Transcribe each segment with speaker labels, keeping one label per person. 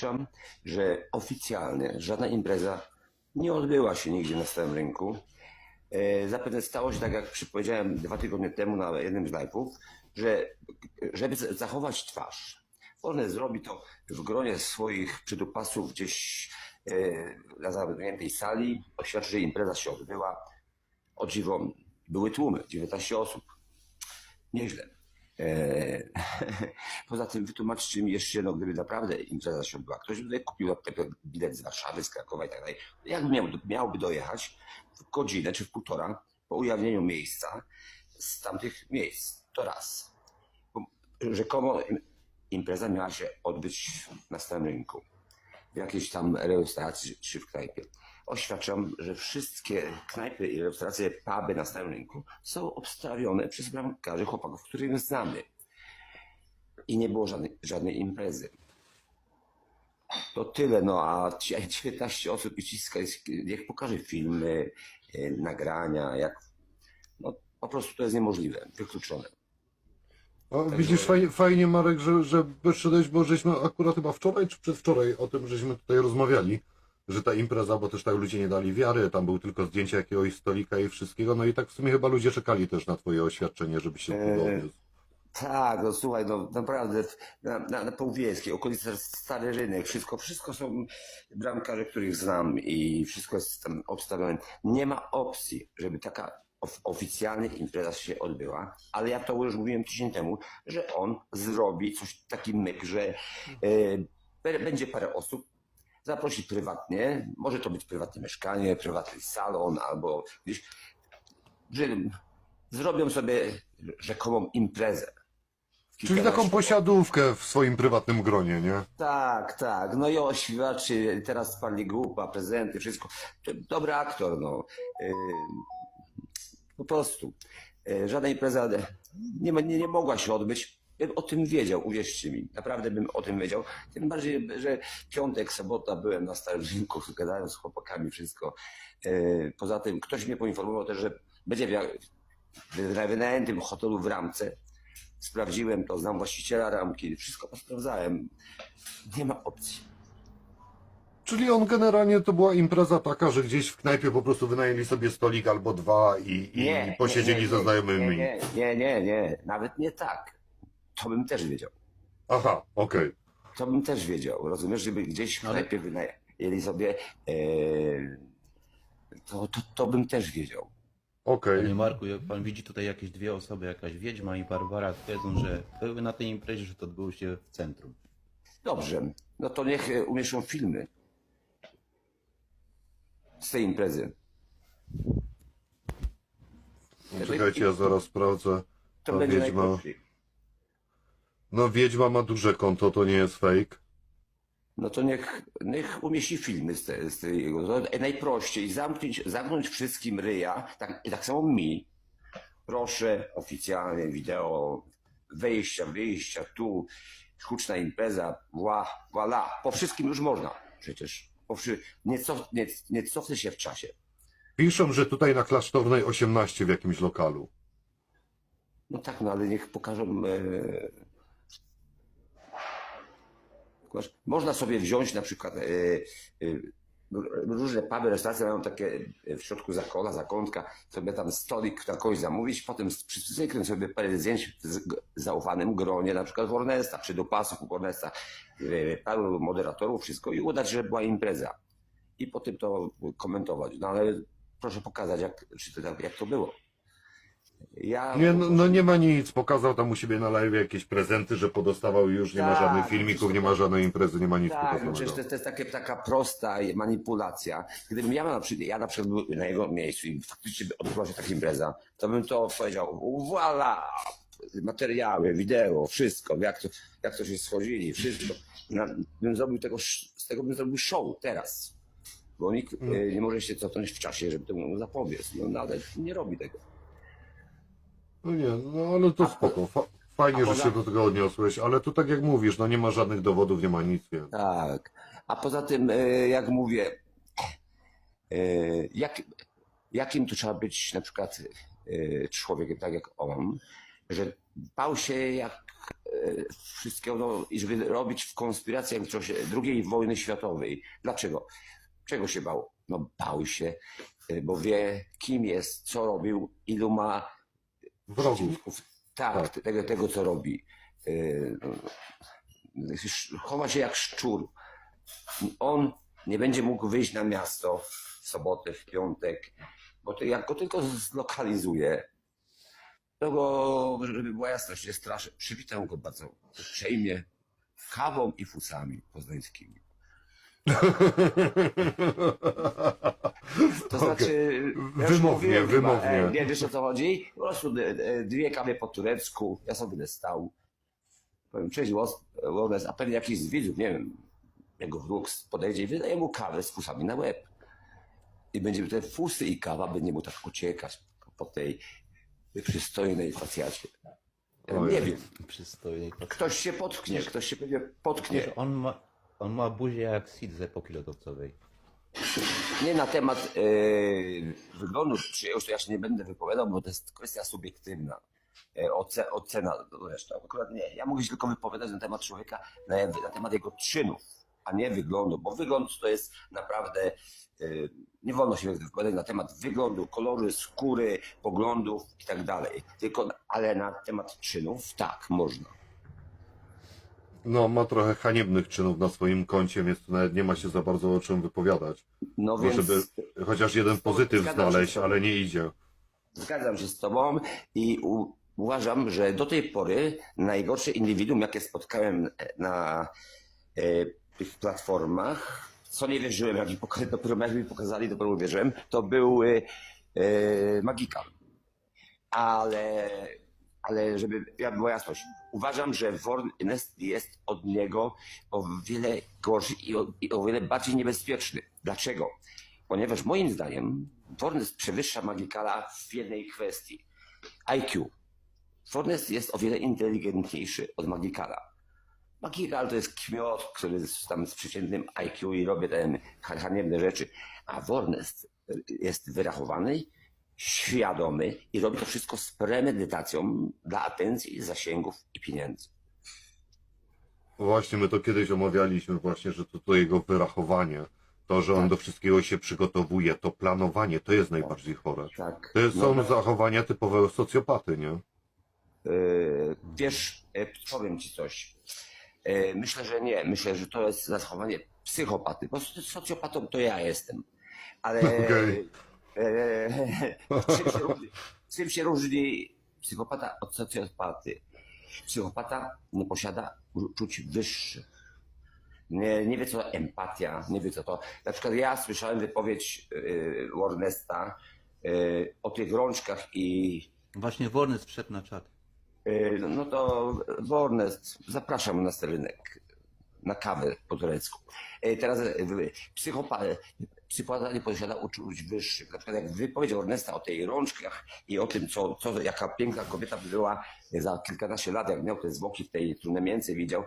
Speaker 1: oświadczam, że oficjalnie żadna impreza nie odbyła się nigdzie na Starym Rynku. E, Zapewne stało się tak, jak przypowiedziałem dwa tygodnie temu na jednym z live'ów, że żeby zachować twarz, Warner zrobi to w gronie swoich przydupasów gdzieś e, na zamkniętej sali, oświadczy, że impreza się odbyła. O dziwo, były tłumy, 19 osób. Nieźle. E, Poza tym wytłumaczcie mi jeszcze, no gdyby naprawdę impreza się odbyła, ktoś by kupił na przykład bilet z Warszawy, z Krakowa i tak dalej, jak miał, miałby dojechać w godzinę czy w półtora po ujawnieniu miejsca z tamtych miejsc. To raz. Rzekomo im- impreza miała się odbyć na Starym Rynku, w jakiejś tam restauracji czy w knajpie. Oświadczam, że wszystkie knajpy i restauracje, puby na Starym Rynku są obstawione przez bramkarzy chłopaków, których znamy. I nie było żadnej, żadnej imprezy. To tyle, no a ci- 19 osób i ciska, jest- niech pokaże filmy, e, nagrania, jak, no po prostu to jest niemożliwe, wykluczone.
Speaker 2: A widzisz, fajnie, fajnie Marek, że, że wyszedłeś, bo żeśmy akurat chyba wczoraj czy przedwczoraj o tym, żeśmy tutaj rozmawiali, że ta impreza, bo też tak ludzie nie dali wiary, tam był tylko zdjęcie jakiegoś stolika i wszystkiego, no i tak w sumie chyba ludzie czekali też na twoje oświadczenie, żeby się
Speaker 1: Eee,
Speaker 2: udowodnić.
Speaker 1: Tak, no słuchaj, no naprawdę na, na, na okolice Stary Rynek, wszystko, wszystko są bramkarze, których znam i wszystko jest tam obstawione. Nie ma opcji, żeby taka of, oficjalnie impreza się odbyła, ale ja to już mówiłem tydzień temu, że on zrobi coś, taki myk, że e, będzie parę osób, zaprosi prywatnie, może to być prywatne mieszkanie, prywatny salon albo gdzieś, że zrobią sobie rzekomą imprezę.
Speaker 2: Czyli taką posiadówkę w swoim prywatnym gronie, nie?
Speaker 1: Tak, tak. No i oświadczy, teraz spali grupa, prezenty, wszystko. Dobry aktor, no. Yy, Po prostu. Yy, Żadna impreza nie, nie, nie mogła się odbyć. Bym o tym wiedział, uwierzcie mi. Naprawdę bym o tym wiedział. Tym bardziej, że piątek, sobota byłem na Starym Rynku, gadając z chłopakami, wszystko. Yy, Poza tym ktoś mnie poinformował też, że będzie wynajętym hotelu w Ramce. Sprawdziłem to, znam właściciela ramki, wszystko posprawdzałem. Nie ma opcji.
Speaker 2: Czyli on generalnie to była impreza taka, że gdzieś w knajpie po prostu wynajęli sobie stolik albo dwa i, i
Speaker 1: Nie,
Speaker 2: posiedzieli
Speaker 1: nie,
Speaker 2: ze
Speaker 1: nie,
Speaker 2: znajomymi.
Speaker 1: Nie, nie, nie, nie, nawet nie tak. To bym też wiedział.
Speaker 2: Aha, okej.
Speaker 1: To bym też wiedział. Rozumiesz, żeby gdzieś w
Speaker 3: Ale-
Speaker 1: knajpie wynajęli sobie, e, to, to, to bym też wiedział.
Speaker 2: Okej.
Speaker 3: Panie Marku, jak pan widzi tutaj jakieś dwie osoby, jakaś Wiedźma i Barbara twierdzą, że były na tej imprezie, że to odbyło się w centrum.
Speaker 1: Dobrze, no to niech e, umieszczą filmy z tej imprezy.
Speaker 2: Czekajcie, ja zaraz sprawdzę.
Speaker 1: To
Speaker 2: No,
Speaker 1: będzie
Speaker 2: Wiedźma.
Speaker 1: najkrótszy.
Speaker 2: No Wiedźma ma duże konto, to nie jest fake.
Speaker 1: No to niech, niech umieści filmy z, te, z tego. Najprościej zamknąć, zamknąć wszystkim ryja, tak, tak samo mi. Proszę, oficjalnie wideo, wejścia, wyjścia, tu, huczna impreza, wła, voilà. Po wszystkim już można przecież. Po wszy... nie, cof, nie, nie cofnę się w czasie.
Speaker 2: Piszą, że tutaj na Klasztornej 18 w jakimś lokalu.
Speaker 1: No tak, no ale niech pokażą. E... Pokaż- Można sobie wziąć na przykład e, e, różne puby, restauracje mają takie e, w środku zakola, zakątka, sobie tam stolik na kogoś zamówić, potem z przy cyklem sobie parę zdjęć w zaufanym gronie, na przykład Hornesta, czy do pasów u Hornesta, paru moderatorów, wszystko i udać, że była impreza. I potem to komentować. No ale proszę pokazać, jak, czy to, jak to było. Ja
Speaker 2: Nie, no, no nie ma nic. Pokazał tam u siebie na live jakieś prezenty, że podostawał już, nie ma
Speaker 1: Tak,
Speaker 2: żadnych filmików, nie ma żadnej imprezy, nie ma nic
Speaker 1: Tak, no przecież to, to jest takie, taka prosta manipulacja. Gdybym ja na przykład, ja na przykład był na jego miejscu i faktycznie by odbyła się taka impreza, to bym to powiedział, voilà, materiały, wideo, wszystko, jak to, jak to się schodzili, wszystko. Na, bym zrobił tego, sz- z tego bym zrobił show teraz. Bo nikt
Speaker 2: Mm.
Speaker 1: e, nie może się cofnąć w czasie, żeby temu zapobiec. No, no ale nie robi tego.
Speaker 2: No nie, no ale to spoko. Fa fajnie, że
Speaker 1: poza-
Speaker 2: się do tego odniosłeś, ale to tak jak mówisz, no nie ma żadnych dowodów, nie ma nic, więc.
Speaker 1: Tak. A poza tym, e, jak mówię, e, jak, jakim to trzeba być na przykład e, człowiekiem, tak jak on, że bał się jak wszystkiego, no, i żeby robić w konspiracjach w czasie II wojny światowej. Dlaczego? Czego się bał? No bał się, e, bo wie kim jest, co robił, ilu ma
Speaker 2: Wrogów.
Speaker 1: przeciwników. Tak, Tego, tego co robi. No, sz- Chowa się jak szczur. On nie będzie mógł wyjść na miasto w sobotę, w piątek, bo to jak go tylko zlokalizuje, to go, żeby była jasność, nie straszę. Przywitam go bardzo uprzejmie kawą i fusami poznańskimi. To znaczy, ja już
Speaker 2: Wymownie,
Speaker 1: mówiłem chyba,
Speaker 2: wymownie.
Speaker 1: e, Nie wiesz o co chodzi? Po prostu e, e, dwie kawy po turecku, ja sobie będę stał. Powiem, cześć Łos- a pewnie jakiś z widzów, nie wiem, jego wróg podejdzie i wydaje mu kawę z fusami na łeb. I będzie te fusy i kawa będzie mu tak uciekać po tej przystojnej facjacie. Ja
Speaker 2: Ojej.
Speaker 1: nie wiem.
Speaker 3: Przystojnie.
Speaker 1: Ktoś się potknie, ktoś się pewnie potknie.
Speaker 3: On ma, on ma buzię jak Sid z epoki lodowcowej.
Speaker 1: Nie na temat e, wyglądu czyjegoś, to ja się nie będę wypowiadał, bo to jest kwestia subiektywna. E, oce, ocena zresztą. Akurat nie. Ja mogę się tylko wypowiadać na temat człowieka, na, na temat jego czynów, a nie wyglądu, bo wygląd to jest naprawdę. E, nie wolno się wypowiadać na temat wyglądu, kolory skóry, poglądów i tak dalej. Tylko, ale na temat czynów tak, można.
Speaker 2: No, ma trochę haniebnych czynów na swoim koncie, więc tu nawet nie ma się za bardzo o czym wypowiadać.
Speaker 1: No więc.
Speaker 2: żeby chociaż jeden pozytyw
Speaker 1: Zgadzam się
Speaker 2: znaleźć,
Speaker 1: z tobą.
Speaker 2: ale nie idzie.
Speaker 1: Zgadzam się z Tobą i u, uważam, że do tej pory najgorsze individuum, jakie spotkałem na e, tych platformach, co nie wierzyłem, jak mi poka- dopiero jak mi pokazali, dopiero uwierzyłem, to był e, e. Ale, ale żeby ja była jasność, uważam, że Warnest jest od niego o wiele gorszy i o, i o wiele bardziej niebezpieczny. Dlaczego? Ponieważ moim zdaniem Warnest przewyższa Magikala w jednej kwestii. IQ. Warnest jest o wiele inteligentniejszy od Magikala. Magikal to jest kmiot, który jest tam z przeciętnym IQ i robi te haniebne rzeczy. A Warnest jest wyrachowany, świadomy i robi to wszystko z premedytacją dla atencji, zasięgów i pieniędzy.
Speaker 2: Właśnie my to kiedyś omawialiśmy właśnie, że to, to jego wyrachowanie, to, że on
Speaker 1: Tak.
Speaker 2: do wszystkiego się przygotowuje, to planowanie, to jest najbardziej chore.
Speaker 1: Tak.
Speaker 2: To
Speaker 1: No,
Speaker 2: są
Speaker 1: no.
Speaker 2: zachowania typowe socjopaty, nie?
Speaker 1: Yy, Wiesz, e, powiem ci coś. E, Myślę, że nie. Myślę, że to jest zachowanie psychopaty. Bo socjopatą to ja jestem. Ale
Speaker 2: Okej.
Speaker 1: E, czym, się różni, czym się różni psychopata od socjopaty? Psychopata nie posiada uczuć wyższych. Nie, nie wie co to empatia, nie wie co to. Na przykład ja słyszałem wypowiedź yy, Warnesta yy, o tych rączkach i
Speaker 3: Właśnie Warnes wszedł na czat.
Speaker 1: Yy, No to Warnest, zapraszam na rynek na kawę po turecku. Yy, Teraz yy, psychopa, psychopata nie posiada uczuć wyższych. Na przykład jak wypowiedź Warnesta o tej rączkach i o tym, co, co, jaka piękna kobieta by była za kilkanaście lat, jak miał te zwłoki w tej trudnemięce widział,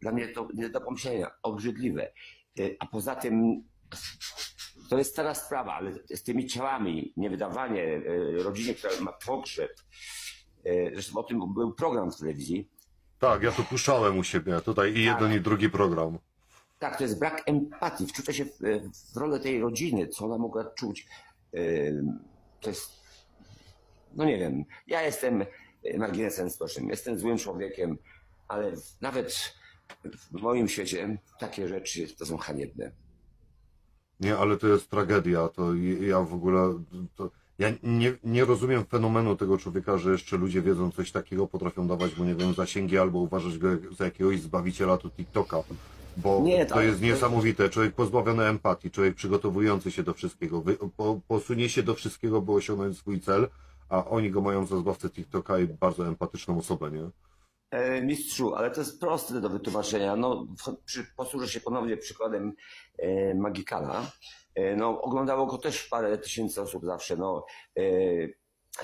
Speaker 1: dla mnie to nie do pomyślenia, obrzydliwe. Yy, A poza tym to jest stara sprawa, ale z tymi ciałami, niewydawanie yy, rodzinie, która ma pogrzeb, E, Zresztą o tym był program w telewizji.
Speaker 2: Tak, ja to puszczałem u siebie, tutaj i jeden i drugi program.
Speaker 1: Tak, to jest brak empatii, wczucia się w, w rolę tej rodziny, co ona mogła czuć. To jest, no nie wiem, ja jestem marginesem społecznym, jestem złym człowiekiem, ale nawet w moim świecie takie rzeczy to są haniebne.
Speaker 2: Nie, ale to jest tragedia. To ja w ogóle. To, ja nie, nie rozumiem fenomenu tego człowieka, że jeszcze ludzie wiedzą coś takiego, potrafią dawać mu, nie wiem, zasięgi albo uważać go za jakiegoś zbawiciela to TikToka. Bo
Speaker 1: Nie,
Speaker 2: to
Speaker 1: tak,
Speaker 2: jest
Speaker 1: to-
Speaker 2: niesamowite. Człowiek pozbawiony empatii, człowiek przygotowujący się do wszystkiego, wy, po, posunie się do wszystkiego, by osiągnąć swój cel, a oni go mają za zbawcę TikToka i bardzo empatyczną osobę, nie?
Speaker 1: E, Mistrzu, ale to jest proste do wytłumaczenia. No, w- przy, posłużę się ponownie przykładem e, Magikala. E, no, oglądało go też parę tysięcy osób zawsze. No, e,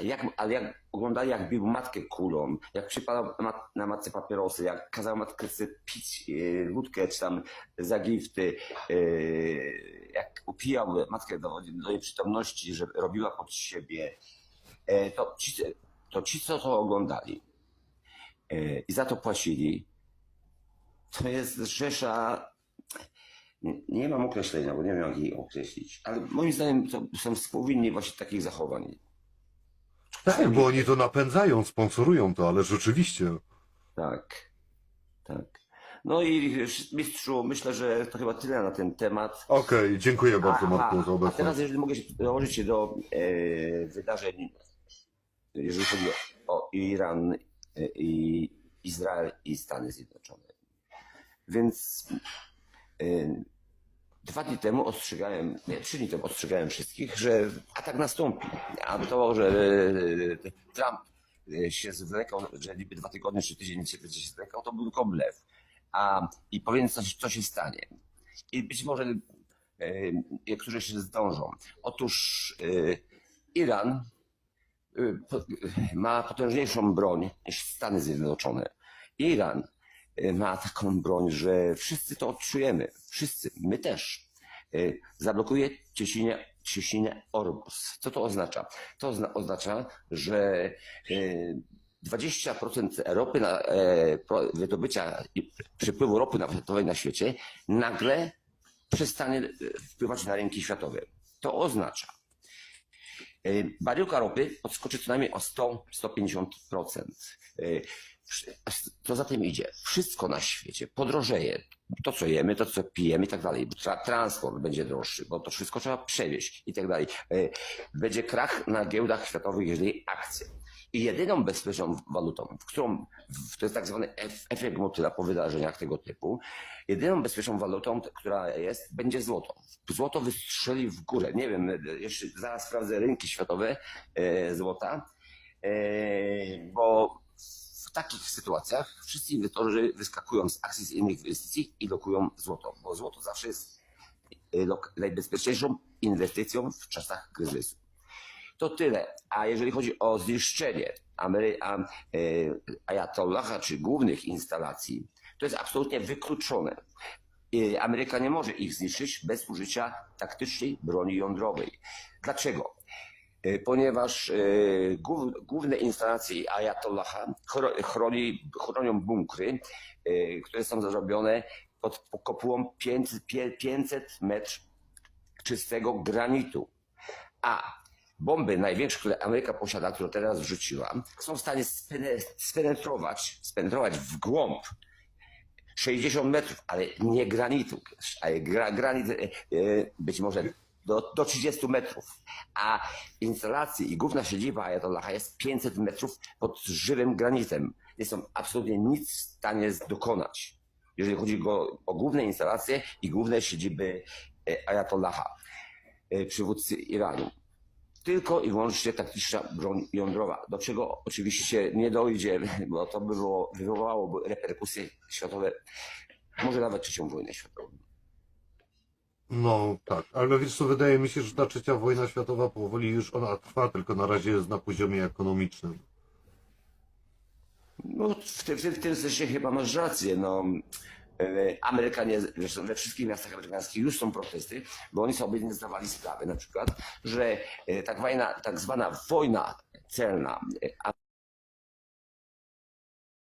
Speaker 1: jak, ale jak oglądali, jak bił matkę kulą, jak przypadał na, na matce papierosy, jak kazał matkę pić e, wódkę czy tam zagifty, e, jak upijał matkę do, do jej przytomności, że robiła pod siebie, e, to, ci, to ci, co to oglądali, e, i za to płacili, to jest rzesza. Nie, nie mam określenia, bo nie wiem, jak jej określić, ale moim zdaniem to są współwinni właśnie takich zachowań.
Speaker 2: Tak, bo oni to napędzają, sponsorują to, ale rzeczywiście.
Speaker 1: Tak, tak. No i mistrzu, myślę, że to chyba tyle na ten temat.
Speaker 2: Okej, dziękuję bardzo Marku za
Speaker 1: a teraz,
Speaker 2: obecność.
Speaker 1: jeżeli mogę się dołożyć się do e, wydarzeń, jeżeli chodzi o, o Iran e, i Izrael i Stany Zjednoczone. Więc e, dwa dni temu ostrzegałem, nie, trzy dni temu ostrzegałem wszystkich, że atak nastąpi. A to, że e, Trump e, się zwlekał, że niby dwa tygodnie czy tydzień się będzie się zwlekał, to był tylko blef. A, I powiem, co, co się stanie. I być może e, niektórzy się zdążą. Otóż Iran ma potężniejszą broń niż Stany Zjednoczone. Iran ma taką broń, że wszyscy to odczujemy. Wszyscy, my też. E, Zablokuje ciśnienie, ciśnienie Orbus. Co to oznacza? To ozna- oznacza, że e, 20% ropy na, e, wydobycia i przepływu ropy naftowej na świecie nagle przestanie e, wpływać na rynki światowe. To oznacza, e, baryłka ropy odskoczy co najmniej o 100-150%. Co za tym idzie? Wszystko na świecie podrożeje. To, co jemy, to, co pijemy i tak dalej. Tra- Transport będzie droższy, bo to wszystko trzeba przewieźć i tak dalej. E, Będzie krach na giełdach światowych, jeżeli akcje. I jedyną bezpieczną walutą, w którą, to jest tak zwany ef- efekt motyla po wydarzeniach tego typu, jedyną bezpieczną walutą, która jest, będzie złoto. Złoto wystrzeli w górę. Nie wiem, e, jeszcze zaraz sprawdzę rynki światowe e, złota, bo takich sytuacjach wszyscy inwestorzy wyskakują z akcji z innych inwestycji i lokują złoto, bo złoto zawsze jest lok- najbezpieczniejszą inwestycją w czasach kryzysu. To tyle. A jeżeli chodzi o zniszczenie Amery, a, e, Ayatollaha czy głównych instalacji, to jest absolutnie wykluczone. E, Ameryka nie może ich zniszczyć bez użycia taktycznej broni jądrowej. Dlaczego? E, Ponieważ e, głów, główne instalacje Ayatollaha chro- chroni, chronią bunkry, e, które są zrobione pod kopułą 500, 500 metrów czystego granitu. A bomby największe, które Ameryka posiada, które teraz wrzuciła, są w stanie spene- spenetrować, spenetrować w głąb 60 metrów, ale nie granitu, ale gra, granit być może do, do 30 metrów. A instalacja i główna siedziba Ayatollaha jest 500 metrów pod żywym granitem. Nie są absolutnie nic w stanie dokonać, jeżeli chodzi o, główne instalacje i główne siedziby e, Ayatollaha, e, przywódcy Iranu tylko i wyłącznie taktyczna broń jądrowa, do czego oczywiście nie dojdzie, bo to by było, wywołałoby reperkusje światowe, może nawet trzecią wojnę światową.
Speaker 2: No tak, ale wiesz co, wydaje mi się, że ta trzecia wojna światowa powoli już ona trwa, tylko na razie jest na poziomie ekonomicznym.
Speaker 1: No, w, tym- w, w tym sensie chyba masz rację. No, e, Amerykanie, zresztą we wszystkich miastach amerykańskich już są protesty, bo oni sobie nie zdawali sprawy na przykład, że e, tak, wojna, tak zwana wojna celna e,